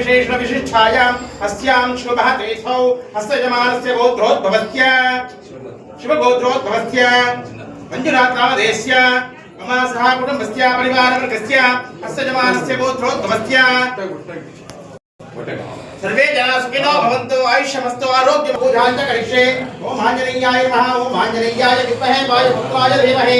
विशेषण विशेषणविशिष्टायाम् अस्याम् शुभः तेथौ हस्तयमानस्य गोत्रोद्भवस्य शुभगोत्रोद्भवस्य मञ्जुनाथावदेस्य मम सह कुटुम्बस्य, परिवारवर्गस्य हस्तयमानस्य गोत्रोद्भवस्य सर्वे जना सुखिनो भवन्तु, आयुष्यमस्तु आरोग्यं पूजाञ्च करिष्ये। ॐ आञ्जनेयाय नमः ॐ आञ्जनेयाय विद्महे वायुपुत्राय धीमहि।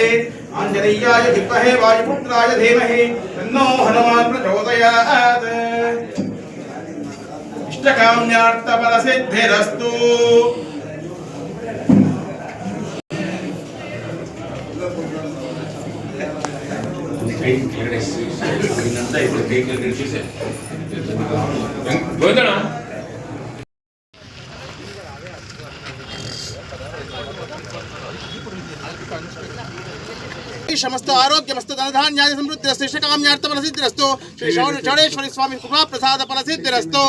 प्रचोदयात् आञ्जनेयाय विद्महे वायुपुत्राय धीमहि। तन्नो हनुमान् प्रचोदयात्। इष्टकाम्यार्थफलसिद्धिरस्तु గోవిందనా समस्त आरोग्यमस्त धनधान्यादि समृद्धिरस्तु इष्टकाम्यार्थफलसिद्धिरस्तु श्री चौड़- चौड़ेश्वरी स्वामी कृपा प्रसाद फलसिद्धिरस्तु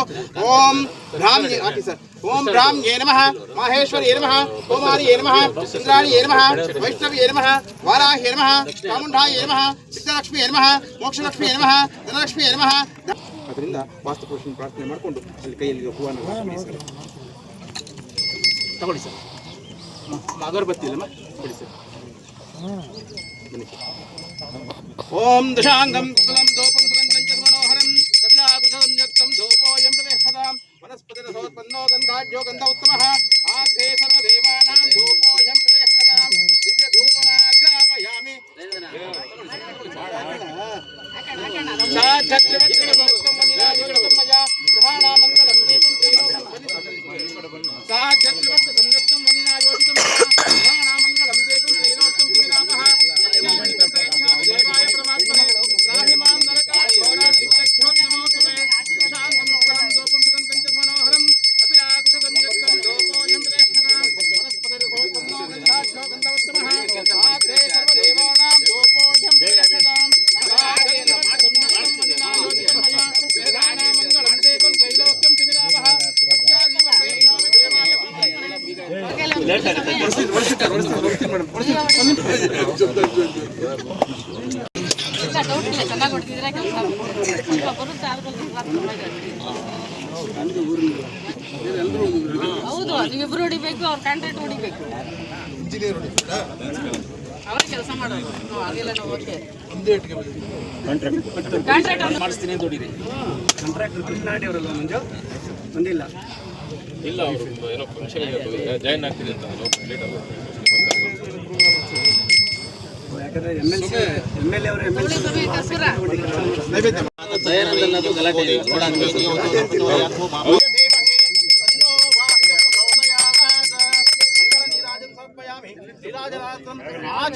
ओम ब्राह्म्ये आके सर ओम ब्राह्म्ये नमः माहेश्वर्ये नमः कुमार्ये नमः इंद्राणीये नमः वैष्णव्ये नमः वाराह्ये नमः चामुण्डाये नमः ಸಿದ್ಧಲಕ್ಷ್ಮಿಯೇ ನಮಃ ಮೋಕ್ಷಲಕ್ಷ್ಮಿಯೇ ನಮಃ ಧನಲಕ್ಷ್ಮಿಯೇ ನಮಃ ಅದರಿಂದ ವಾಸ್ತುಪುರುಷನ ಪ್ರಾರ್ಥನೆ ಮಾಡಿಕೊಂಡು ಅಲ್ಲಿ ಕೈಯಲ್ಲಿ ಹೂವನ್ನು ಹಾಕಿ ಸರ್ ತಗೊಳ್ಳಿ ಸರ್ ಮ- ಅಗರಬತ್ತಿ ಇಲ್ಲಮ್ಮ ಕೊಡಿ ಸರ್ ఓం దశాంగం కులం దోపం సుగంధం చ మనోహరం కపిలాకృతం యక్తం దోపోయం ప్రతిష్టతాం వనస్పతిరసోత్పన్నో గంధాఢ్యో గంధ ఉత్తమః. ఆగ్రే సర్వదేవానాం దోపోయం ప్రతిష్టతాం దివ్య ధూపమాగ్రాపయామి సాక్షత్రివత్కృతం ಹೌದು ನೀವಿಬ್ರು ಹೊಡಿಬೇಕು ಅವ್ರ ಕಾಂಟ್ರಾಕ್ಟ್ ಹೊಡಿಬೇಕು. ಕೆಲಸ ಮಾಡೋದು. ನಾವು ಓಕೆ. ಕಾಂಟ್ರಾಕ್ಟ್ ಮಾಡಿಸ್ತೀನಿ ಅಂತ ಹೊಡಿರಿ. ಕಾಂಟ್ರಾಕ್ಟರ್ ಕೃಷ್ಣಾಡಿ ಅವರಲ್ಲ ಮಂಜು? ಬಂದಿಲ್ಲ. ಇಲ್ಲ ಅವರು ಏನೋ ಫಂಕ್ಷನ್ ಜಾಯಿನ್ ಆಗ್ತಿದೆ ಅಂತ ಕಂಪ್ಲೀಟ್ ಯಾಕಂದ್ರೆ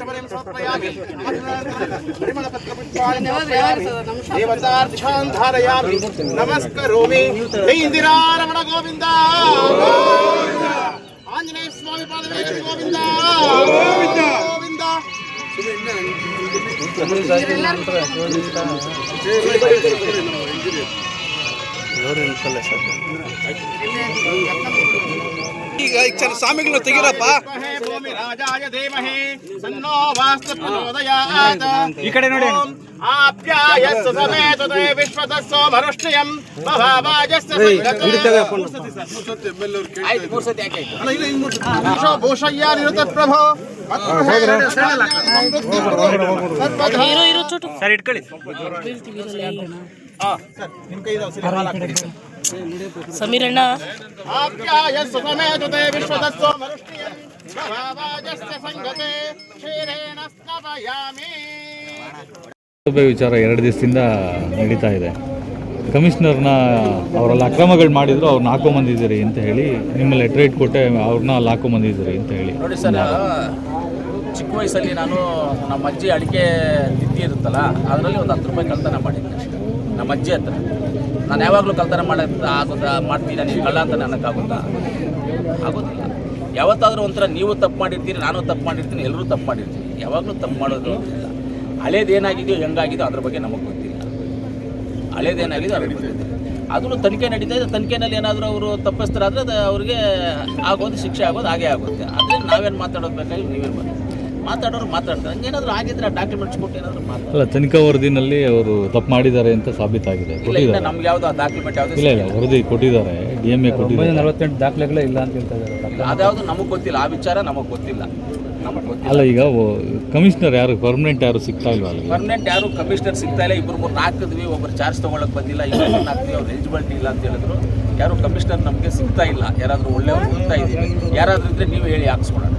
M L C M L A ಅವರು ಎಂ ಎಲ್ ಸಿ ಕಸೂರ ದೇವತಾರ್ಚಾನ್ ಧಾರಯಾಮಿ ನಮಸ್ಕರೋಮಿ ಜೈ ಸರ್ ಈಗ ಸ್ವಾಮಿಗಳು ತೆಗಿರಪ್ಪ ವಿದ್ಮಹೇ ಭೂಮಿ ರಾಜಾಯ ಧೀಮಹಿ ಸನ್ನೋ ವಾಸ್ತು ಪ್ರಚೋದಯಾತ್ ಈ ಕಡೆ ನೋಡಿ ಆಪ್ಯಾಯಸ್ಸು ವಿಶ್ವದ ಭೂಷಯ್ಯ ನಿರುತ ಪ್ರಭೋ ಸರ್ ಇಟ್ಕೊಳ್ಳಿ. ಸಮೀರಣ್ಣ ವಿಚಾರ ಎರಡು ದಿವಸದಿಂದ ನಡೀತಾ ಇದೆ. ಕಮಿಷನರ್ನ ಅವರೆಲ್ಲ ಅಕ್ರಮಗಳು ಮಾಡಿದ್ರು ಅವ್ರನ್ನ ಹಾಕೊಂಬಂದಿದ್ದೀರಿ ಅಂತ ಹೇಳಿ ನಿಮ್ಮ ಲೆಟ್ರ್ ಇಟ್ ಕೊಟ್ಟೆ ಅವ್ರನ್ನ ಅಲ್ಲಿ ಹಾಕೊಂಬಂದಿದ್ದೀರಿ ಅಂತ ಹೇಳಿ. ನೋಡಿ ಸರ್ ಚಿಕ್ಕ ವಯಸ್ಸಲ್ಲಿ ನಾನು ನಮ್ಮ ಅಜ್ಜಿ ಅಡಿಕೆ ತಿತ್ತಿ ಇರುತ್ತಲ್ಲ ಅದರಲ್ಲಿ ಒಂದು ಹತ್ತು ರೂಪಾಯಿ ಕಳ್ತನ ಮಾಡಿದ್ದೆ. ನಮ್ಮ ಅಜ್ಜಿ ಹತ್ರ. ನಾನು ಯಾವಾಗಲೂ ಕಲ್ತನ ಮಾಡೋದು ಆಗೋದ ಮಾಡ್ತೀನಿ ನೀವು ಕಳ್ಳ ಅಂತ ನನಗಾಗುತ್ತಾ ಆಗೋದಿಲ್ಲ. ಯಾವತ್ತಾದರೂ ಒಂಥರ ನೀವು ತಪ್ಪು ಮಾಡಿರ್ತೀರಿ, ನಾನು ತಪ್ಪು ಮಾಡಿರ್ತೀನಿ, ಎಲ್ಲರೂ ತಪ್ಪು ಮಾಡಿರ್ತೀನಿ ಯಾವಾಗಲೂ ತಪ್ಪು ಮಾಡೋದು ಇಲ್ಲ ಹಳೇದೇನಾಗಿದೆಯೋ ಹೆಂಗಾಗಿದೆಯೋ, ಅದ್ರ ಬಗ್ಗೆ ನಮಗೆ ಗೊತ್ತಿಲ್ಲ. ಹಳೇದೇನಾಗಿದೆಯೋ ಅದ್ರ ಗೊತ್ತಿಲ್ಲ. ಅದನ್ನು ತನಿಖೆ ನಡೀತಾ ತನಿಖೆನಲ್ಲಿ ಏನಾದರೂ ಅವರು ತಪ್ಪಿಸ್ತಾರಾದ್ರೆ ಅದು ಅವ್ರಿಗೆ ಆಗೋದು, ಶಿಕ್ಷೆ ಆಗೋದು, ಹಾಗೆ ಆಗುತ್ತೆ. ಆದರೆ ನಾವೇನು ಮಾತಾಡೋದು ಬೇಕಾಗಿ ನೀವೇನು ಮಾತಾಡೋರು ಮಾತಾಡ್ತಾರೆ. ಹಂಗೇನಾದರೂ ಆಗಿದ್ರೆ ಡಾಕ್ಯುಮೆಂಟ್ಸ್ ಕೊಟ್ಟು ಏನಾದರೂ ಮಾತಾಡ ಅಲ್ಲ ತನಿಖಾ ವರದಿನಲ್ಲಿ ಅವರು ತಪ್ಪು ಮಾಡಿದ್ದಾರೆ ಅಂತ ಸಾಬೀತಾಗಿದೆ. ಇಲ್ಲ ಕೊಟ್ಟಿದ್ದಾರೆ. ನಮ್ಗೆ ಯಾವುದೋ ಡಾಕ್ಯುಮೆಂಟ್ ಯಾವುದು ಇಲ್ಲ ಇಲ್ಲ ವರದಿ ಕೊಟ್ಟಿದ್ದಾರೆ. ಡಿ ಎಂ ಎ ಕೊಟ್ಟಿದ್ದಾರೆ. ನಲವತ್ತೆಂಟು ದಾಖಲೆಗಳೇ ಇಲ್ಲ ಅಂತ ಹೇಳ್ತಾ ಇದ್ದಾರೆ. ಅದ್ಯಾವುದು ನಮಗೆ ಗೊತ್ತಿಲ್ಲ. ಆ ವಿಚಾರ ನಮಗೆ ಗೊತ್ತಿಲ್ಲ. ನಮಗೆ ಗೊತ್ತಿಲ್ಲ. ಅಲ್ಲ ಈಗ ಕಮಿಷನರ್ ಯಾರು ಪರ್ಮನೆಂಟ್ ಯಾರು ಸಿಗ್ತಾ ಇಲ್ವಾ ಅಲ್ಲಿ? ಪರ್ಮನೆಂಟ್ ಯಾರು ಕಮಿಷನರ್ ಸಿಗ್ತಾ ಇಲ್ಲ. ಇಬ್ಬರು ಮೂರು ಹಾಕಿದ್ವಿ ಒಬ್ಬರು ಚಾರ್ಜ್ ತೊಗೊಳಕ್ಕೆ ಬಂದಿಲ್ಲ ಇಬ್ಬರು ಹಾಕ್ತೀವಿ ಅವ್ರು ಎಲಿಜಿಬಿಲಿಟಿ ಇಲ್ಲ ಅಂತ ಹೇಳಿದ್ರು. ಯಾರು ಕಮಿಷನರ್ ನಮಗೆ ಸಿಗ್ತಾ ಇಲ್ಲ. ಯಾರಾದರೂ ಒಳ್ಳೆಯವ್ರು ಸಿಗ್ತಾ ಇದ್ದೀವಿ. ಯಾರಾದರೂ ಇದ್ರೆ ನೀವು ಹೇಳಿ ಹಾಕ್ಸ್ಕೊಡೋಣ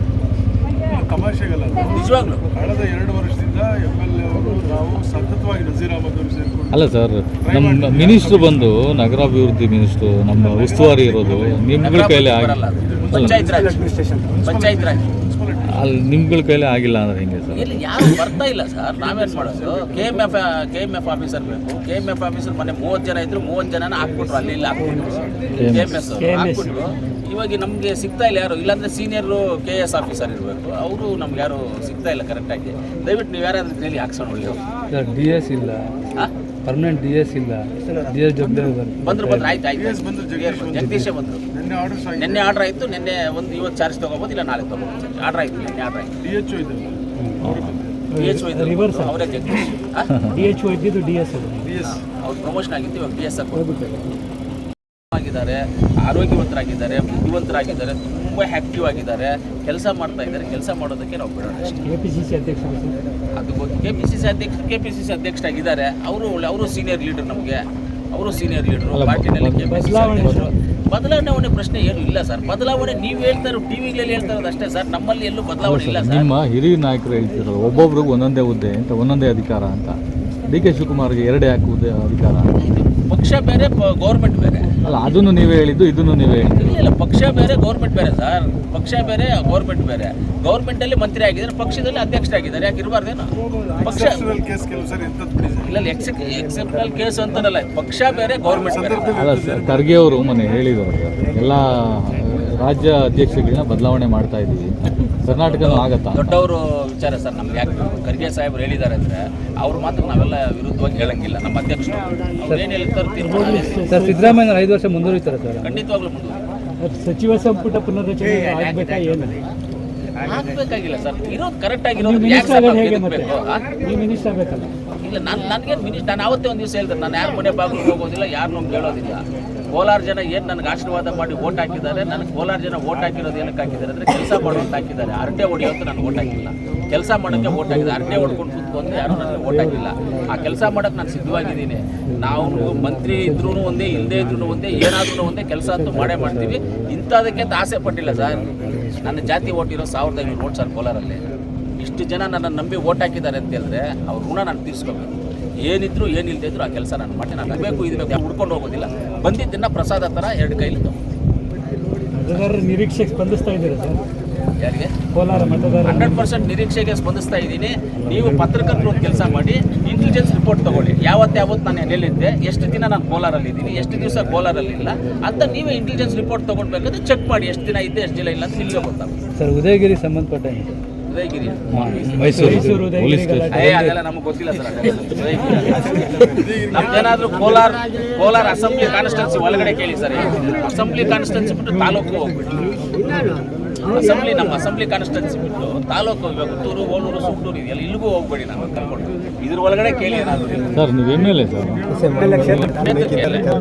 ತಮಾಷೆಗಲ್ಲ ನಿಜವಾಗ್ಲೂ? ಕಳೆದ ಎರಡು ವರ್ಷದಿಂದ ಎಂ ಎಲ್ ಎ ಅವರು ನಾವು ಸತತವಾಗಿ ನಜೀರ್ ಅಹಮದ್ ಅವರು ಸೇರಿಕೊಂಡು ಅಲ್ಲ ಸರ್ ನಮ್ಮ ಮಿನಿಸ್ಟ್ರು ಬಂದು ನಗರಾಭಿವೃದ್ಧಿ ಮಿನಿಸ್ಟ್ರು ನಮ್ಮ ಉಸ್ತುವಾರಿ ಇರೋದು ನಿಮ್ಗಳ ಕೈಲಿ ಆಗಿ ಪಂಚಾಯತ್ ರಾಜ್ ಪಂಚಾಯತ್ ರಾಜ್. ಅಲ್ಲಿ ನಿಮ್ಗಳ ಕೈಲಿ ಆಗಿಲ್ಲ ಅಂದ್ರೆ ಹೆಂಗೆ ಸರ್? ಇಲ್ಲಿ ಯಾರು ಬರ್ತಾ ಇಲ್ಲ ಸರ್. ನಾವೇನು ಮಾಡೋದು? K M F K M F officer ಬೇಕು. ಕೆ ಎಂ ಎಫ್ ಆಫೀಸರ್ ಮೊನ್ನೆ ಮೂವತ್ತು ಜನ ಇದ್ರು ಮೂವತ್ತು ಜನನ ಹಾಕ್ಬಿಟ್ರು ಅಲ್ಲಿ ಇಲ್ಲಿ ಹಾಕ್ಬಿಟ್ರು. ಕೆ ಎಂ ಎಸ್ ಹಾಕ್ಬಿಟ್ರು. ಇವಾಗ ನಮಗೆ ಸಿಗ್ತಾ ಇಲ್ಲ ಯಾರು. ಇಲ್ಲಾಂದ್ರೆ ಸೀನಿಯರು ಕೆ ಎಸ್ ಆಫೀಸರ್ ಇರಬೇಕು. ಅವರು ನಮ್ಗೆ ಯಾರು ಸಿಗ್ತಾ ಇಲ್ಲ ಕರೆಕ್ಟಾಗಿ ದಯವಿಟ್ಟು ನೀವು ಯಾರಾದ್ರೂ ಹೇಳಿ ಹಾಕ್ಸೋಣ ಒಳ್ಳೆಯವರು. ಸರ್ ಡಿ ಎಸ್ ಇಲ್ಲ. ಹಾಂ ಪರ್ಮನೆಂಟ್ ಡಿ ಎಸ್ ಇಲ್ಲ. ಡಿ ಎಸ್ ಡಬ್ಲ್ಯೂ ಬಂದ್ರು ಬಂದ್ರು ಆಯ್ತು ಆಯ್ತು. ಬಂದ್ರು, ಜಗದೀಶೇ ಬಂದರು. ನಿನ್ನೆ ಆರ್ಡರ್ ಆಯಿತು ನಿನ್ನೆ ಒಂದು ಇವತ್ತು ಚಾರ್ಜ್ ತೊಗೋಬೋದು ಇಲ್ಲ ನಾಳೆ ತೊಗೋಬೋದು. ಆರ್ಡರ್ ಆಯಿತು ನಿನ್ನೆ ಆರ್ಡರ್ ಆಯಿತು. ಡಿ ಎಚ್ ಇದೆ. ಡಿ ಎಚ್ ಅವರೇ ಜಗದೀಶ್ ಡಿ ಎಚ್ ಒ ಇದ್ದಿದ್ದು ಡಿ ಎಸ್ ಡಿ ಎಸ್ ಅವ್ರು ಪ್ರಮೋಷನ್ ಆಗಿತ್ತು ಇವಾಗ ಬಿ ಎಸ್ ಎಫ್ ಆಗಿದ್ದಾರೆ ಆರೋಗ್ಯವಂತರಾಗಿದ್ದಾರೆ ಬುದ್ಧಿವಂತರಾಗಿದ್ದಾರೆ ತುಂಬ ಆಕ್ಟಿವ್ ಆಗಿದ್ದಾರೆ ಕೆಲಸ ಮಾಡ್ತಾ ಇದ್ದಾರೆ ಕೆಲಸ ಮಾಡೋದಕ್ಕೆ ನಾವು ಬಿಡೋಣ ಅಷ್ಟೇ. ಕೆ ಪಿ ಸಿ ಸಿ ಅಧ್ಯಕ್ಷರು ಅದು ಕೆ ಪಿ ಸಿ ಸಿ ಅಧ್ಯಕ್ಷ ಕೆ ಪಿ ಸಿ ಸಿ ಅಧ್ಯಕ್ಷರಾಗಿದ್ದಾರೆ. ಅವರು ಅವರು ಸೀನಿಯರ್ ಲೀಡರ್ ನಮಗೆ. ಅವರು ಸೀನಿಯರ್ ಲೀಡರು ಪಾರ್ಟಿನಲ್ಲಿ ಕೆ ಪಿ ಸಿ ಅಧ್ಯಕ್ಷರು. ಬದಲಾವಣೆ ಪ್ರಶ್ನೆ ಏನು ಇಲ್ಲ ಸರ್. ಬದಲಾವಣೆ ನೀವು ಹೇಳ್ತಾ ಇರೋ ಟಿವಿಗಳಲ್ಲಿ ಹೇಳ್ತಾ ಇರೋದು ಅಷ್ಟೇ ಸರ್. ನಮ್ಮಲ್ಲಿ ಎಲ್ಲೂ ಬದಲಾವಣೆ ಇಲ್ಲ ಸರ್. ನಿಮ್ಮ ಹಿರಿಯ ನಾಯಕರು ಹೇಳ್ತಿದ್ರು ಒಬ್ಬೊಬ್ರಿಗೆ ಒಂದೊಂದೇ ಹುದ್ದೆ ಅಂತ ಒಂದೊಂದೇ ಅಧಿಕಾರ ಅಂತ. ಡಿ ಕೆ ಶಿವಕುಮಾರ್ಗೆ ಎರಡೇ ಹಾಕುವುದೇ ಅಧಿಕಾರ ಪಕ್ಷ ಬೇರೆ ಗೌರ್ಮೆಂಟ್ ಬೇರೆ. ಅಲ್ಲ ಅದನ್ನು ನೀವೇ ಹೇಳಿದ್ದು ಇದನ್ನು ನೀವೇ ಹೇಳಿದ್ದು. ಇಲ್ಲ ಇಲ್ಲ ಪಕ್ಷ ಬೇರೆ ಗೌರ್ಮೆಂಟ್ ಬೇರೆ ಸರ್. ಪಕ್ಷ ಬೇರೆ ಗೌರ್ಮೆಂಟ್ ಬೇರೆ. ಗೌರ್ಮೆಂಟ್ ಅಲ್ಲಿ ಮಂತ್ರಿ ಆಗಿದ್ದಾರೆ ಪಕ್ಷದಲ್ಲಿ ಅಧ್ಯಕ್ಷರಾಗಿದ್ದಾರೆ. ಯಾಕೆ ಇರಬಾರ್ದೇನು? ಪಕ್ಷ ಇಲ್ಲ ಎಕ್ಸೆಪ್ಷನಲ್ ಕೇಸ್ ಅಂತನಲ್ಲ ಪಕ್ಷ ಬೇರೆ ಗೌರ್ಮೆಂಟ್ ಬೇರೆ. ಅಲ್ಲ ಸರ್ ಖರ್ಗೆ ಅವರು ಮೊನ್ನೆ ಹೇಳಿದ್ದಾರೆ ಎಲ್ಲ ರಾಜ್ಯ ಅಧ್ಯಕ್ಷಗಳನ್ನ ಬದಲಾವಣೆ ಮಾಡ್ತಾ ಇದ್ದೀವಿ ಕರ್ನಾಟಕನೂ ಆಗತ್ತಾ ದೊಡ್ಡವರು ವಿಚಾರ ಸರ್ ನಮ್ಗೆ ಯಾಕೆ ಖರ್ಗೆ ಸಾಹೇಬ್ರು ಹೇಳಿದ್ದಾರೆ ಅಂದ್ರೆ ಅವ್ರು ಮಾತ್ರ ನಾವೆಲ್ಲ ವಿರುದ್ಧವಾಗಿ ಹೇಳಂಗಿಲ್ಲ ನಮ್ಮ ಅಧ್ಯಕ್ಷರು ಅವ್ರು ಏನು ಹೇಳ್ತಾರೆ ತೀರ್ಮಾನ ಸರ್ ಸಿದ್ದರಾಮಯ್ಯ ಐದು ವರ್ಷ ಮುಂದುವರಿತಾರೆ ಸರ್ ಖಂಡಿತವಾಗ್ಲೂ ಮುಂದುವರಿ ಸಚಿವ ಸಂಪುಟ ಪುನರ್ರಚನೆ ಆಗಬೇಕಾ ಏನು ಆಗ್ಬೇಕಾಗಿಲ್ಲ ಸರ್ ಇರೋದು ಕರೆಕ್ಟ್ ಆಗಿರೋದು ಯಾಕೆ ಮಿನಿಸ್ಟರ್? ಆಗಬೇಕಲ್ಲ ಇಲ್ಲ ನಾನು ನನಗೇನು ಮಿನಿಸ್ಟರ್ ನಾನು ಅವತ್ತೇ ಒಂದು ದಿವಸ ಹೇಳ್ತೇನೆ ನಾನು ಯಾರು ಮನೆ ಬಾಗಿಲು ಹೋಗೋದಿಲ್ಲ ಯಾರನ್ನೂ ಕೇಳೋದಿಲ್ಲ ಕೋಲಾರ ಜನ ಏನು ನನಗೆ ಆಶೀರ್ವಾದ ಮಾಡಿ ಓಟ್ ಹಾಕಿದ್ದಾರೆ, ನನಗೆ ಕೋಲಾರ ಜನ ಓಟ್ ಹಾಕಿರೋದು ಏನಕ್ಕೆ ಹಾಕಿದ್ದಾರೆ ಅಂದರೆ ಕೆಲಸ ಮಾಡುವಂತ ಹಾಕಿದ್ದಾರೆ. ಅರಟೆ ಹೊಡೆಯೋದು ನಾನು ಓಟ್ ಹಾಕಿಲ್ಲ. ಕೆಲಸ ಮಾಡೋಕ್ಕೆ ಓಟ್ ಹಾಕಿದೆ. ಅರಟೆ ಹೊಡ್ಕೊಂಡು ಕೂತ್ಕೊಂಡು ಯಾರು ನನಗೆ ಓಟ್ ಹಾಕಿಲ್ಲ. ಆ ಕೆಲಸ ಮಾಡೋಕ್ಕೆ ನಾನು ಸಿದ್ಧವಾಗಿದ್ದೀನಿ. ನಾವು ಮಂತ್ರಿ ಇದ್ರೂ ಒಂದೇ ಇಲ್ಲದೇ ಇದ್ರೂ ಒಂದೇ ಏನಾದ್ರೂ ಒಂದೇ ಕೆಲಸ ಅಂತೂ ಮಾಡೇ ಮಾಡ್ತೀವಿ. ಇಂಥದಕ್ಕೆ ಅಂತ ಆಸೆ ಪಟ್ಟಿಲ್ಲ ಸರ್. ನನ್ನ ಜಾತಿ ಓಟ್ ಇರೋ ಸಾವಿರದ ಐನೂರು ಓಟ್ ಸರ್ ಕೋಲಾರಲ್ಲಿ. ಇಷ್ಟು ಜನ ನನ್ನ ನಂಬಿ ಓಟ್ ಹಾಕಿದ್ದಾರೆ ಅಂತ ಹೇಳಿದ್ರೆ ಅವ್ರ ಋಣ ನಾನು ತೀರಿಸ್ಕೋಬೇಕು. ಏನಿದ್ರು ಏನಿಲ್ಲದೆ ಇದ್ರು ಆ ಕೆಲಸ ನಾನು ಮಾಡಿ ನಾನು ಬೇಕು ಇದು ಬೇಕು ಹುಡ್ಕೊಂಡು ಹೋಗೋದಿಲ್ಲ. ಬಂದಿದ್ದನ್ನ ಪ್ರಸಾದ ಥರ ಎರಡು ಕೈಲಿ. ಮತದಾರರ ನಿರೀಕ್ಷೆಗೆ ಸ್ಪಂದಿಸ್ತಾ ಇದ್ದೀರಾ ಸರ್? ಯಾರಿಗೆ? ಕೋಲಾರ ಮತದಾರ ಹಂಡ್ರೆಡ್ ಪರ್ಸೆಂಟ್ ನಿರೀಕ್ಷೆಗೆ ಸ್ಪಂದಿಸ್ತಾ ಇದ್ದೀನಿ. ನೀವು ಪತ್ರಕರ್ತರು ಒಂದು ಕೆಲಸ ಮಾಡಿ ಇಂಟೆಲಿಜೆನ್ಸ್ ರಿಪೋರ್ಟ್ ತಗೊಳ್ಳಿ. ಯಾವತ್ತು ಯಾವತ್ತು ನಾನು ಎಲ್ಲಿದ್ದೆ ಎಷ್ಟು ದಿನ ನಾನು ಕೋಲಾರಲ್ಲಿ ಇದ್ದೀನಿ ಎಷ್ಟು ದಿವಸ ಕೋಲಾರಲ್ಲಿ ಇಲ್ಲ ಅಂತ ನೀವೇ ಇಂಟೆಲಿಜೆನ್ಸ್ ರಿಪೋರ್ಟ್ ತೊಗೊಂಡ್ಬೇಕಾದ್ರೆ ಚೆಕ್ ಮಾಡಿ ಎಷ್ಟು ದಿನ ಇದ್ದೆ ಎಷ್ಟು ದಿನ ಇಲ್ಲ ಅಂತ ತಿಳ್ಕೊಬೋದು ಗೊತ್ತಾಗುತ್ತೆ. ಸರ್ ಉದಯಗಿರಿ ಸಂಬಂಧಪಟ್ಟಂಗೆ ಉದಯಗಿರಿ. ಮೈಸೂರು. ಅದೆಲ್ಲ ನಮಗೆ ಗೊತ್ತಿಲ್ಲ ಸರ್ ನಮ್ದೇನಾದ್ರೂ ಕೋಲಾರ ಕೋಲಾರ ಅಸೆಂಬ್ಲಿ ಕಾನ್ಸ್ಟಿಟ್ಯೂನ್ಸಿ ಒಳಗಡೆ ಕೇಳಿ ಸರ್ ಅಸೆಂಬ್ಲಿ ಕಾನ್ಸ್ಟಿಟ್ಯೂನ್ಸಿ ಬಿಟ್ಟು ತಾಲೂಕು ಹೋಗ್ಬಿಟ್ಟು ಅಸೆಂಬ್ಲಿ ನಮ್ಮ ಅಸೆಂಬ್ಲಿ ಕಾನ್ಸ್ಟೆನ್ಸಿ ಬಿಟ್ಟು ತಾಲೂಕು ಹೋಗ್ಬೇಕು. ತೂರು ಓಲೂರು ಸುಟ್ಟೂರು ಇದೆಯಲ್ಲ ಇಲ್ಲಿಗೂ ಹೋಗ್ಬೇಡಿ ನಾನು ಕರ್ಕೊಂಡು ಇದ್ರ ಒಳಗಡೆ ಕೇಳಿ ಏನಾದ್ರು ಸರ್ ನೀವು M L A sir.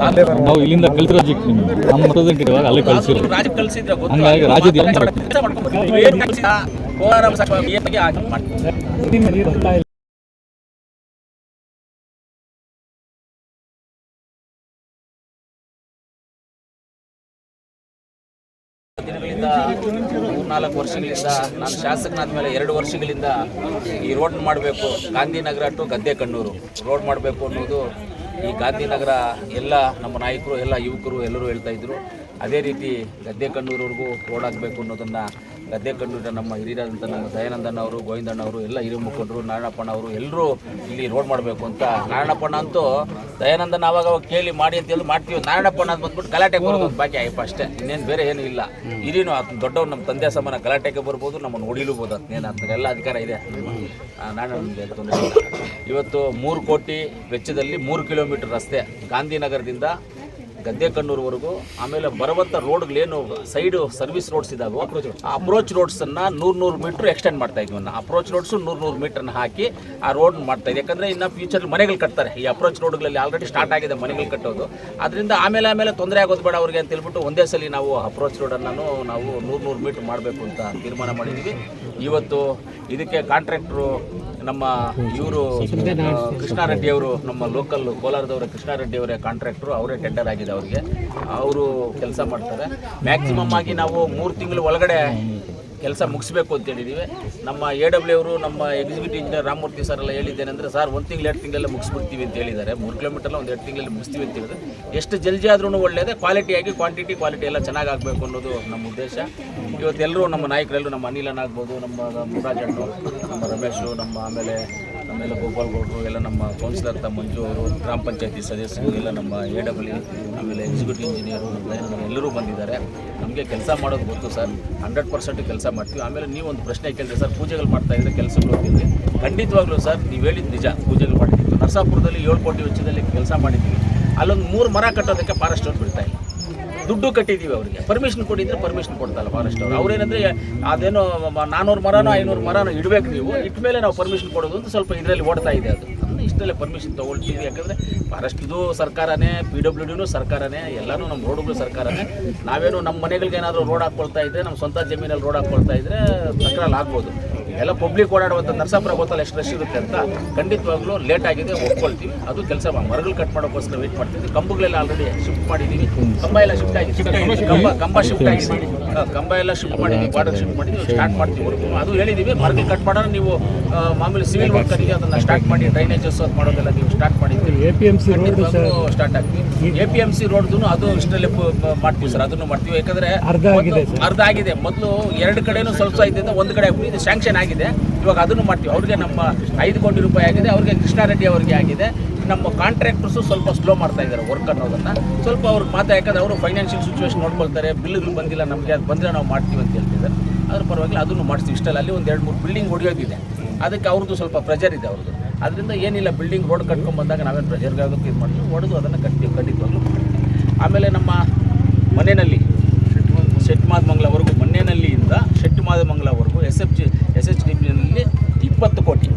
Taluk. ನಾವು ಇಲ್ಲಿಂದ ಕಲ್ತಿರೋ ಜಿಕ್ ನಿಮ್ಗೆ. ನಮ್ಮ ಅಲ್ಲಿ ಕಳಿಸಿರೋ ರಾಜ್ಯ ಕಳ್ಸಿದ್ರೆ ಗೊತ್ತು. ಹಂಗಾಗಿ ರಾಜ್ಯದ ಕೋಲಾರ ದಿನಗಳಿಂದ ಮೂರ್ನಾಲ್ಕು ವರ್ಷಗಳಿಂದ ನಾನು ಶಾಸಕನಾದ ಮೇಲೆ ಎರಡು ವರ್ಷಗಳಿಂದ ಈ ರೋಡ್ ಮಾಡಬೇಕು ಗಾಂಧಿನಗರ ಟು ಗದ್ದೆ ಕಣ್ಣೂರು ರೋಡ್ ಮಾಡಬೇಕು ಅನ್ನೋದು ಈ ಗಾಂಧಿನಗರ ಎಲ್ಲ ನಮ್ಮ ನಾಯಕರು ಎಲ್ಲ ಯುವಕರು ಎಲ್ಲರೂ ಹೇಳ್ತಾ ಇದ್ರು. ಅದೇ ರೀತಿ ಗದ್ದೆ ಕಣ್ಣೂರವರೆಗೂ ರೋಡ್ ಆಗಬೇಕು ಅನ್ನೋದನ್ನು ಗದ್ದೆ ಕಂಡು ನಮ್ಮ ಹಿರಿಯರಾದಂಥ ನಮ್ಮ ಗೋವಿಂದಣ್ಣ ಅವರು, ಎಲ್ಲ ಹಿರಿಯ ಮುಖಂಡರು, ನಾರಾಯಣಪ್ಪಣ್ಣ ಅವರು, ಎಲ್ಲರೂ ಇಲ್ಲಿ ರೋಡ್ ಮಾಡಬೇಕು ಅಂತ. ನಾರಾಯಣಪ್ಪಣ್ಣ ಅಂತೂ ದಯಾನಂದನ ಅವಾಗ ಕೇಳಿ ಮಾಡಿ ಅಂತ ಹೇಳಿ ಮಾಡ್ತೀವಿ. ನಾರಾಯಣಪ್ಪಣ್ಣ ಅಂತ ಬಂದ್ಬಿಟ್ಟು ಗಲಾಟೆಗೆ ಬರೋದು ಬಾಕಿ ಆಯ್ತು ಅಷ್ಟೇ. ಇನ್ನೇನು ಬೇರೆ ಏನೂ ಇಲ್ಲ. ಹಿರಿಯನು ಅದು ದೊಡ್ಡವ್ರು ನಮ್ಮ ತಂದೆ ಸಮಾನ ಗಲಾಟೆಗೆ ಬರ್ಬೋದು, ನಮ್ಮನ್ನು ಹೊಡಿಲೂಬೋದು ಅದನ್ನೇನು ಅಂತ ಎಲ್ಲ ಅಧಿಕಾರ ಇದೆ. ನಾನು ಇವತ್ತು ಮೂರು ಕೋಟಿ ವೆಚ್ಚದಲ್ಲಿ ಮೂರು ಕಿಲೋಮೀಟರ್ ರಸ್ತೆ ಗಾಂಧಿನಗರದಿಂದ ಗದ್ದೆಕಣ್ಣೂರ್ವರೆಗೂ ಆಮೇಲೆ ಬರುವಂಥ ರೋಡ್ಗಳೇನು ಸೈಡು ಸರ್ವಿಸ್ ರೋಡ್ಸ್ ಇದಾವೆ ಅಪ್ರೋಚ್ ರೋಡ್ಸನ್ನು ನೂರು ನೂರು ಮೀಟ್ರ್ ಎಕ್ಸ್ಟೆಂಡ್ ಮಾಡ್ತಾ ಇದ್ವಿ ಅಪ್ರೋಚ್ ರೋಡ್ಸು ನೂರು ನೂರು ಮೀಟ್ರನ್ನ ಹಾಕಿ ಆ ರೋಡ್ ಮಾಡ್ತಾ ಇದೆ ಯಾಕಂದರೆ ಇನ್ನು ಫ್ಯೂಚರ್ ಮನೆಗಳು ಕಟ್ತಾರೆ. ಈ ಅಪ್ರೋಚ್ ರೋಡ್ಗಳಲ್ಲಿ ಆಲ್ರೆಡಿ ಸ್ಟಾರ್ಟ್ ಆಗಿದೆ ಮನೆಗಳು ಕಟ್ಟೋದು. ಅದರಿಂದ ಆಮೇಲೆ ಆಮೇಲೆ ತೊಂದರೆ ಆಗೋದು ಬೇಡ ಅವ್ರಿಗೆ ಅಂತ ಹೇಳ್ಬಿಟ್ಟು ಒಂದೇ ಸಲ ನಾವು ಅಪ್ರೋಚ್ ರೋಡನ್ನು ನಾವು ನೂರು ನೂರು ಮೀಟ್ರ್ ಮಾಡಬೇಕು ಅಂತ ತೀರ್ಮಾನ ಮಾಡಿದ್ವಿ. ಇವತ್ತು ಇದಕ್ಕೆ ಕಾಂಟ್ರಾಕ್ಟ್ರು ನಮ್ಮ ಇವರು ಕೃಷ್ಣಾರೆಡ್ಡಿ ಅವರು ನಮ್ಮ ಲೋಕಲ್ ಕೋಲಾರದವರ ಕೃಷ್ಣಾರೆಡ್ಡಿ ಅವರೇ ಕಾಂಟ್ರಾಕ್ಟ್ರು ಅವರೇ ಟೆಂಡರ್ ಆಗಿದೆ ಅವರಿಗೆ. ಅವರು ಕೆಲಸ ಮಾಡ್ತಾರೆ. ಮ್ಯಾಕ್ಸಿಮಮ್ ಆಗಿ ನಾವು ಮೂರು ತಿಂಗಳು ಒಳಗಡೆ ಕೆಲಸ ಮುಗಿಸ್ಬೇಕು ಅಂತ ಹೇಳಿದ್ದೀವಿ ನಮ್ಮ ಎ ಡಬ್ಲ್ಯೂ ಅವರು, ನಮ್ಮ ಎಕ್ಸಿಕ್ಯೂಟಿವ್ ಇಂಜಿನಿಯರ್ ರಾಮಮೂರ್ತಿ ಸರ್ ಎಲ್ಲ ಹೇಳಿದ್ದೇನೆಂದರೆ ಸರ್ ಒಂದು ತಿಂಗಳು ಎರಡು ತಿಂಗಳೆಲ್ಲ ಮುಗಿಸ್ಬಿಡ್ತೀವಿ ಅಂತ ಹೇಳಿದ್ದಾರೆ. ಮೂರು ಕಿಲೋಮೀಟರ್ ಒಂದು ಎರಡು ತಿಂಗಳಲ್ಲಿ ಮುಗಿಸ್ತೀವಿ ಅಂತ ಹೇಳಿದ್ರೆ. ಎಷ್ಟು ಜಲ್ದಿ ಆದ್ರೂ ಒಳ್ಳೆಯದೇ ಕ್ವಾಲಿಟಿಯಾಗಿ ಕ್ವಾಂಟಿಟಿ ಕ್ವಾಲಿಟಿ ಎಲ್ಲ ಚೆನ್ನಾಗಿ ಆಗಬೇಕು ಅನ್ನೋದು ನಮ್ಮ ಉದ್ದೇಶ. ಇವತ್ತೆಲ್ಲರೂ ನಮ್ಮ ನಾಯಕರೆಲ್ಲರೂ ನಮ್ಮ ಅನಿಲನ್ ಆಗ್ಬೋದು, ನಮ್ಮ ಮುರಾಜಣ್ಣು ನಮ್ಮ ರಮೇಶು ನಮ್ಮ ಆಮೇಲೆ ಆಮೇಲೆ ಗೋಪಾಲ್ ಗೌಡರು, ಎಲ್ಲ ನಮ್ಮ ಕೌನ್ಸಿಲರ್ ತ ಮಂಜು ಅವರು, ಗ್ರಾಮ ಪಂಚಾಯತಿ ಸದಸ್ಯರು, ಎಲ್ಲ ನಮ್ಮ ಎ ಡಬ್ಲ್ಯೂ ಆಮೇಲೆ ಎಕ್ಸಿಕ್ಯೂಟಿವ್ ಇಂಜಿನಿಯರು ಎಲ್ಲರೂ ಬಂದಿದ್ದಾರೆ. ನಮಗೆ ಕೆಲಸ ಮಾಡೋದು ಗೊತ್ತು ಸರ್. ಹಂಡ್ರೆಡ್ ಪರ್ಸೆಂಟ್ ಕೆಲಸ ಮಾಡ್ತೀವಿ. ಆಮೇಲೆ ನೀವು ಒಂದು ಪ್ರಶ್ನೆ ಕೇಳಿದ್ರೆ ಸರ್, ಪೂಜೆಗಳು ಮಾಡ್ತಾ ಇದ್ರೆ ಕೆಲಸಗಳು ಹೋಗ್ತಿದ್ವಿ. ಖಂಡಿತವಾಗ್ಲೂ ಸರ್, ನೀವು ಹೇಳಿದ ನಿಜ, ಪೂಜೆಗಳು ಮಾಡಿದ್ದೀವಿ ನರಸಾಪುರದಲ್ಲಿ ಏಳು ಕೋಟಿ ವೆಚ್ಚದಲ್ಲಿ ಕೆಲಸ ಮಾಡಿದ್ದೀವಿ. ಅಲ್ಲೊಂದು ಮೂರು ಮರ ಕಟ್ಟೋದಕ್ಕೆ ಫಾರೆಸ್ಟ್ ಅವ್ರು ಬಿಡ್ತಾ ಇಲ್ಲ. ದುಡ್ಡು ಕಟ್ಟಿದ್ದೀವಿ ಅವರಿಗೆ. ಪರ್ಮಿಷನ್ ಕೊಟ್ಟಿದ್ರೆ ಪರ್ಮಿಷನ್ ಕೊಡ್ತಾಯಿಲ್ಲ ಫಾರೆಸ್ಟ್ ಅವರು. ಅವ್ರೇನಂದ್ರೆ, ಅದೇನೋ ನಾನೂರು ನಾನ್ನೂರು ಮರನೋ ಐನೂರು ಮರನೋ ಇಡಬೇಕು ನೀವು. ಇಟ್ಟ ಮೇಲೆ ನಾವು ಪರ್ಮಿಷನ್ ಕೊಡೋದು ಅಂತ ಸ್ವಲ್ಪ ಇದರಲ್ಲಿ ಓಡ್ತಾ ಇದೆ ಅದು. ಇಷ್ಟಲ್ಲೇ ಪರ್ಮಿಷನ್ ತೊಗೊಳ್ತೀವಿ. ಯಾಕಂದರೆ ಫಾರೆಸ್ಟ್ ಇದು ಸರ್ಕಾರನೇ ಪಿ ಡಬ್ಲ್ಯೂ ಡಿನೂ ಸರ್ಕಾರನೇ, ಎಲ್ಲನೂ ನಮ್ಮ ರೋಡ್ಗಳು ಸರ್ಕಾರನೇ. ನಾವೇನು ನಮ್ಮ ಮನೆಗಳಿಗೆ ಏನಾದರೂ ರೋಡ್ ಹಾಕ್ಕೊಳ್ತಾ ಇದ್ದರೆ ನಮ್ಮ ಸ್ವಂತ ಜಮೀನಲ್ಲಿ ರೋಡ್ ಹಾಕ್ಕೊಳ್ತಾ ಇದ್ದರೆ ತಕ್ರಲ್ಲಿ ಆಗ್ಬೋದು. ಎಲ್ಲ ಪಬ್ಲಿಕ್ ಓಡಾಡುವಂಥ ನರಸಾಪುರ ಗೊತ್ತಲ್ಲ ಎಷ್ಟು ರಶ್ ಇರುತ್ತೆ ಅಂತ ಖಂಡಿತವಾಗ್ಲೂ ಲೇಟ್ ಆಗಿದೆ ಒಪ್ಕೊಳ್ತೀವಿ. ಅದು ಕೆಲಸ ಮರಗಳು ಕಟ್ ಮಾಡೋಕ್ಕೋಸ್ಕರ ವೇಟ್ ಮಾಡ್ತೀವಿ ಕಂಬಗಳೆಲ್ಲ ಆಲ್ರೆಡಿ ಶಿಫ್ಟ್ ಮಾಡಿದ್ದೀವಿ ಕಂಬ ಎಲ್ಲ ಶಿಫ್ಟ್ ಆಗಿದೆ. ಕಂಬ ಕಂಬ ಶಿಫ್ಟ್ ಆಗಿದೆ. ಕಂಬ ಎಲ್ಲ ಶಿಫ್ಟ್ ಮಾಡಿದ್ದೀವಿ ಬಾರ್ಡರ್ ಶಿಫ್ಟ್ ಮಾಡಿದ್ದೀವಿ ಸ್ಟಾರ್ಟ್ ಮಾಡ್ತೀವಿ. ಅದು ಹೇಳಿದ್ದೀವಿ ಮರಗಳು ಕಟ್ ಮಾಡೋಣ ನೀವು ಮಾಮೂಲಿ ಸಿವಿಲ್ ವರ್ಕ್ ಅದಕ್ಕೆ ಅದನ್ನು ಸ್ಟಾರ್ಟ್ ಮಾಡಿ ಡ್ರೈನೇಜಸ್ ಅದು ಮಾಡೋದೆಲ್ಲ ನೀವು ಸ್ಟಾರ್ಟ್ ಮಾಡಿದ್ದೀವಿ A P M C start ಆಗ್ತೀವಿ. ಎ ಪಿ ಎಂ ಸಿ ರೋಡ್ದು ಅದು ಇಷ್ಟರಲ್ಲೇ ಮಾಡ್ತೀವಿ ಸರ್. ಅದನ್ನು ಮಾಡ್ತೀವಿ. ಯಾಕಂದ್ರೆ ಅರ್ಧ ಆಗಿದೆ ಅರ್ಧ ಆಗಿದೆ. ಮೊದಲು ಎರಡು ಕಡೆನೂ ಸ್ವಲ್ಪ ಇದ್ದಿದ್ದು ಒಂದು ಕಡೆ ಇದು ಸ್ಯಾಂಕ್ಷನ್ ಆಗಿದೆ ಇವಾಗ ಅದನ್ನು ಮಾಡ್ತೀವಿ. ಅವ್ರಿಗೆ ನಮ್ಮ ಐದು ಕೋಟಿ ರೂಪಾಯಿ ಆಗಿದೆ. ಅವ್ರಿಗೆ ಕೃಷ್ಣಾರೆಡ್ಡಿ ಅವರಿಗೆ ಆಗಿದೆ. ನಮ್ಮ ಕಾಂಟ್ರಾಕ್ಟರ್ಸು ಸ್ವಲ್ಪ ಸ್ಲೋ ಮಾಡ್ತಾ ಇದ್ದಾರೆ ವರ್ಕ್ ಅನ್ನೋದನ್ನು. ಸ್ವಲ್ಪ ಅವ್ರಿಗೆ ಮಾತಾ ಯಾಕಂದ್ರೆ ಅವರು ಫೈನಾನ್ಷಿಯಲ್ ಸಿಚುವೇಶನ್ ನೋಡ್ಕೊಳ್ತಾರೆ. ಬಿಲ್ಗಳು ಬಂದಿಲ್ಲ ನಮಗೆ. ಅದು ಬಂದರೆ ನಾವು ಮಾಡ್ತೀವಿ ಅಂತ ಹೇಳ್ತಿದ್ದಾರೆ. ಅದ್ರ ಪರವಾಗಿಲ್ಲ, ಅದನ್ನು ಮಾಡಿಸ್ತೀವಿ. ಇಷ್ಟಲ್ಲಿ, ಅಲ್ಲಿ ಒಂದು ಎರಡು ಮೂರು ಬಿಲ್ಡಿಂಗ್ ಹೊಡೆಯೋದಿದೆ ಅದಕ್ಕೆ ಅವ್ರದ್ದು ಸ್ವಲ್ಪ ಪ್ರೆಜರ್ ಇದೆ ಅವ್ರದ್ದು. ಅದರಿಂದ ಏನಿಲ್ಲ ಬಿಲ್ಡಿಂಗ್ ರೋಡ್ ಕಟ್ಕೊಂಡು ಬಂದಾಗ ನಾವೇನು ಆಗೋಕ್ಕೆ ಇದು ಮಾಡ್ತೀವಿ. ಹೊಡೆದು ಅದನ್ನು ಕಟ್ತೀವಿ ಖಂಡಿತವಾಗ್ಲೂ. ಆಮೇಲೆ ನಮ್ಮ ಮನೆಯಲ್ಲಿ ಶೆಟ್ಮಾದಮಂಗ್ಲವರೆಗೂ ಮನೆಯಲ್ಲಿಯಿಂದ ಶೆಟ್ಮಾದಮಂಗ್ಲವರೆಗೂ S F G S H D ಪಿನಲ್ಲಿ ಇಪ್ಪತ್ತು ಕೋಟಿ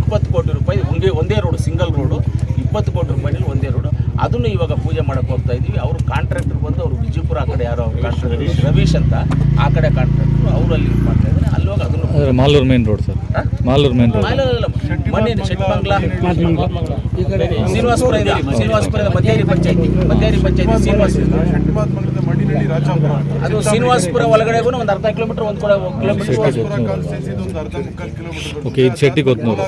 ಇಪ್ಪತ್ತು ಕೋಟಿ ರೂಪಾಯಿ ಒಂದೇ ಒಂದೇ ರೋಡು ಸಿಂಗಲ್ ರೋಡು ಇಪ್ಪತ್ತು ಕೋಟಿ ರೂಪಾಯಿನಲ್ಲಿ ಒಂದೇ ರೋಡು ಅದನ್ನು ಇವಾಗ ಪೂಜೆ ಮಾಡಕ್ಕೆ ಹೋಗ್ತಾ ಇದ್ದೀವಿ ಅವರು ಕಾಂಟ್ರಾಕ್ಟರ್ ಬಂದು ಅವರು ವಿಜಯಪುರ ಆ ಕಡೆ ಯಾರೋ ಕಾಂಟ್ರಾಕ್ಟರ್ ರವೀಶ್. ಅಂತ ಆ ಕಡೆ ಕಾಂಟ್ರಾಕ್ಟರ್ ಅವರು ಅಲ್ಲಿ ಮಾಡ್ತಾ ಇದ್ದಾರೆ. ಅಲ್ಲಿ ಹೋಗಿ ಅದನ್ನು Malur main road sir. Malur main road ಮನೆ ಶೆಟ್ಮಂಗ್ಲ ಶ್ರೀನಿವಾಸಪುರ ಇದೆ ಶ್ರೀನಿವಾಸಪುರದ ಮಧ್ಯಾರಿ ಪಂಚಾಯತಿ ಮಧ್ಯಾರಿ ಪಂಚಾಯತಿ ಶ್ರೀನಿವಾಸಪುರ ಶೆಟ್ಟಿಮಾತ್ ರಾಜಾಪುರ. ಅದು ಶ್ರೀನಿವಾಸಪುರ ಒಳಗಡೆಗೂ ಒಂದು ಅರ್ಧ ಕಿಲೋಮೀಟರ್ ಒಂದು ಕೂಡ ಕಿಲೋಮೀಟರ್ ಶ್ರೀನಿವಾಸಪುರ ಕಾನ್ಸ್ಟೆನ್ಸಿ ಒಂದು ಅರ್ಧ ಮುಕ್ಕಾಲು ಕಿಲೋಮೀಟರ್ ಓಕೆ ಇದು ಶೆಟ್ಟಿ ಕೊತ್ನೂರು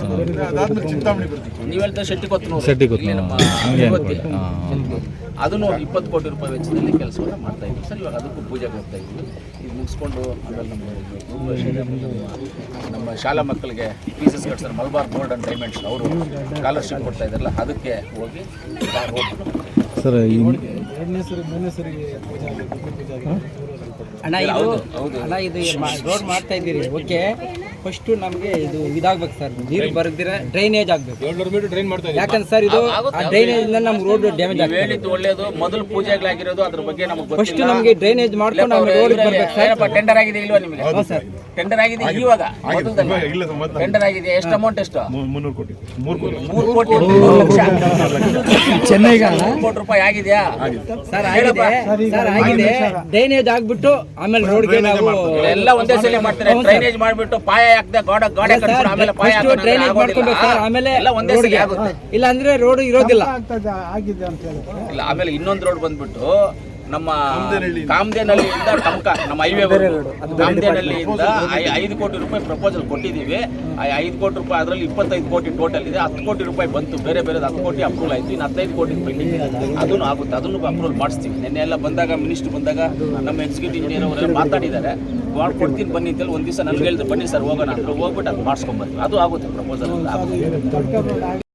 ಅದಾದ್ಮೇಲೆ ಚಿಂತಾಮಣಿ ಬರ್ತೀವಿ ನೀವು ಹೇಳ್ತಾ ಶೆಟ್ಟಿ ಕೊತ್ತನೂರು ಶೆಟ್ಟಿ ಕೊತ್ನೂರು. ಇಲ್ಲಿ ನಮ್ಮ ಹಂಗೆ ತಿರುಪತಿ. ಅನ್ಕೊಂಡೆ. ಅದನ್ನು ಇಪ್ಪತ್ತು ಕೋಟಿ ರೂಪಾಯಿ ವೆಚ್ಚದಲ್ಲಿ ಕೆಲಸವನ್ನು ಮಾಡ್ತಾ ಇದ್ದೀವಿ ಸರ್ ಇವಾಗ ಅದಕ್ಕೂ ಪೂಜೆ ಹೋಗ್ತಾ ಇದ್ದೀವಿ ಇದು ಮುಗಿಸ್ಕೊಂಡು ಆಮೇಲೆ ನಮ್ಮ ನಮ್ಮ ಶಾಲಾ ಮಕ್ಕಳಿಗೆ ಫೀಸಸ್ ಕಟ್ತಾರೆ ಮಲ್ಬಾರ್ ಗೋಲ್ಡ್ ಅಂಡ್ ಡೈಮಂಡ್ಸ್ ಅವರು ಸ್ಕಾಲರ್ಶಿಪ್ ಕೊಡ್ತಾ ಇದ್ದಾರಲ್ಲ ಅದಕ್ಕೆ ಹೋಗಿ ಹೋಗ್ಬಿಟ್ಟು ಸರ್ ಈ ಅಣ್ಣ ಆಗಿದೆ ಪೂಜೆ ಹೌದು. ಅಣ್ಣ ಇದು ರೋಡ್ ಮಾಡ್ತಾ ಇದ್ದೀರಿ. ಓಕೆ. ಫಸ್ಟ್ ನಮಗೆ ಇದು ಇದಾಗ್ಬೇಕು ಸರ್. ನೀರು ಬರ್ದಿರ ಡ್ರೈನೇಜ್ ಆಗ್ಬೇಕು. ಯಾಕಂದ್ರೆ ಸರ್ ಇದು ಆ ಡ್ರೈನೇಜ್ ಇಂದ ನಮ್ಗೆ ರೋಡ್ ಡ್ಯಾಮೇಜ್ ಆಗುತ್ತೆ ಹೇಳಿದ್ದು ಒಳ್ಳೇದು. ಮೊದಲು ಪೂಜೆಗಳಾಗಿರೋದು ಅದ್ರ ಬಗ್ಗೆ ನಮಗೆ ಫಸ್ಟ್ ನಮಗೆ ಡ್ರೈನೇಜ್ ಮಾಡ್ಕೊಂಡು ಆಮೇಲೆ ರೋಡ್ ಬರ್ಬೇಕು ಸರ್. ಟೆಂಡರ್ ಆಗಿದೆ ಇಲ್ವಾ ನಿಮಗೆ? ಸರ್. ಟೆಂಡರ್ ಆಗಿದೆ ಇವಾಗ. ಟೆಂಡರ್ ಆಗಿದೆ. ಎಷ್ಟು ಅಮೌಂಟ್ ಎಷ್ಟು? ಮುನ್ನೂರು ಕೋಟಿ. ಮೂರು ಕೋಟಿ. ಮೂರು ಕೋಟಿ. ರೂಪಾಯಿ ಆಗಿದೆಯಾ? ಸರ್ ಆಗಿದೆ. ಸರ್ ಆಗಿದೆ. ಡ್ರೈನೇಜ್ ಆಗ್ಬಿಟ್ಟು ಆಮೇಲೆ ರೋಡ್ಗೆ ನಾವು ಎಲ್ಲ ಒಂದೇ ಸಲ ಮಾಡ್ತಾರೆ. ಡ್ರೈನೇಜ್ ಮಾಡ್ಬಿಟ್ಟು ಪಾಯ ಹಾಕ್ದೆ ಗಾಡ ಗೋಡೆ ಕಟ್ಬಿಟ್ಟು ಆಮೇಲೆ ಪಾಯ ಹಾಕೋದು ಡ್ರೈನೇಜ್ ಮಾಡ್ಕೊಂಡು ಮಾಡ್ಕೊಬೇಕು ಸರ್ ಆಮೇಲೆ ಎಲ್ಲ ಒಂದೇ ಸಲ ಆಗುತ್ತೆ. ಇಲ್ಲ ಅಂದ್ರೆ ರೋಡ್ ಇರೋದಿಲ್ಲ ಇಲ್ಲ ಆಮೇಲೆ ಇನ್ನೊಂದು ರೋಡ್ ಬಂದ್ಬಿಟ್ಟು ನಮ್ಮ ಕಾಮದೇನಹಳ್ಳಿಯಿಂದ. ತಮಕ ನಮ್ಮ ಹೈವೇ ಕಾಮದೇನಹಳ್ಳಿಯಿಂದ ಐ- ಐದು ಕೋಟಿ ರೂಪಾಯಿ ಪ್ರಪೋಸಲ್ ಕೊಟ್ಟಿದ್ದೀವಿ. ಆ ಐದು ಕೋಟಿ ರೂಪಾಯಿ ಅದರಲ್ಲಿ ಇಪ್ಪತ್ತೈದು ಕೋಟಿ ಟೋಟಲ್ ಇದೆ. ಹತ್ತು ಕೋಟಿ ರೂಪಾಯಿ ಬಂತು. ಬೇರೆ ಬೇರೆ ಹತ್ತು ಕೋಟಿ ಅಪ್ರೂವಲ್ ಆಯಿತು. ಇನ್ನು ಹತ್ತೈದು ಕೋಟಿ ಪೆಂಡಿಂಗ್ ಅದನ್ನು ಆಗುತ್ತೆ. ಅದನ್ನು ಅಪ್ರೂವಲ್ ಮಾಡಿಸ್ತೀವಿ. ನಿನ್ನೆ ಎಲ್ಲ ಬಂದಾಗ ಮಿನಿಸ್ಟರ್ ಬಂದಾಗ ನಮ್ಮ ಎಕ್ಸಿಕ್ಯೂಟಿವ್ ಇಂಜಿನಿಯರ್ ಅವರೆಲ್ಲ ಮಾತಾಡಿದ್ದಾರೆ. ಕೊಡ್ತೀನಿ ಬನ್ನಿ ಅಂತೇಳಿ ಒಂದು ದಿವಸ ನನಗೆ ಹೇಳಿದ್ರು. ಬನ್ನಿ ಸರ್ ಹೋಗೋಣ ಅಂತ. ಹೋಗ್ಬಿಟ್ಟು ಅದು ಮಾಡಿಸ್ಕೊಂಬರ್ತೀವಿ ಅದು ಆಗುತ್ತೆ ಪ್ರಪೋಸಲ್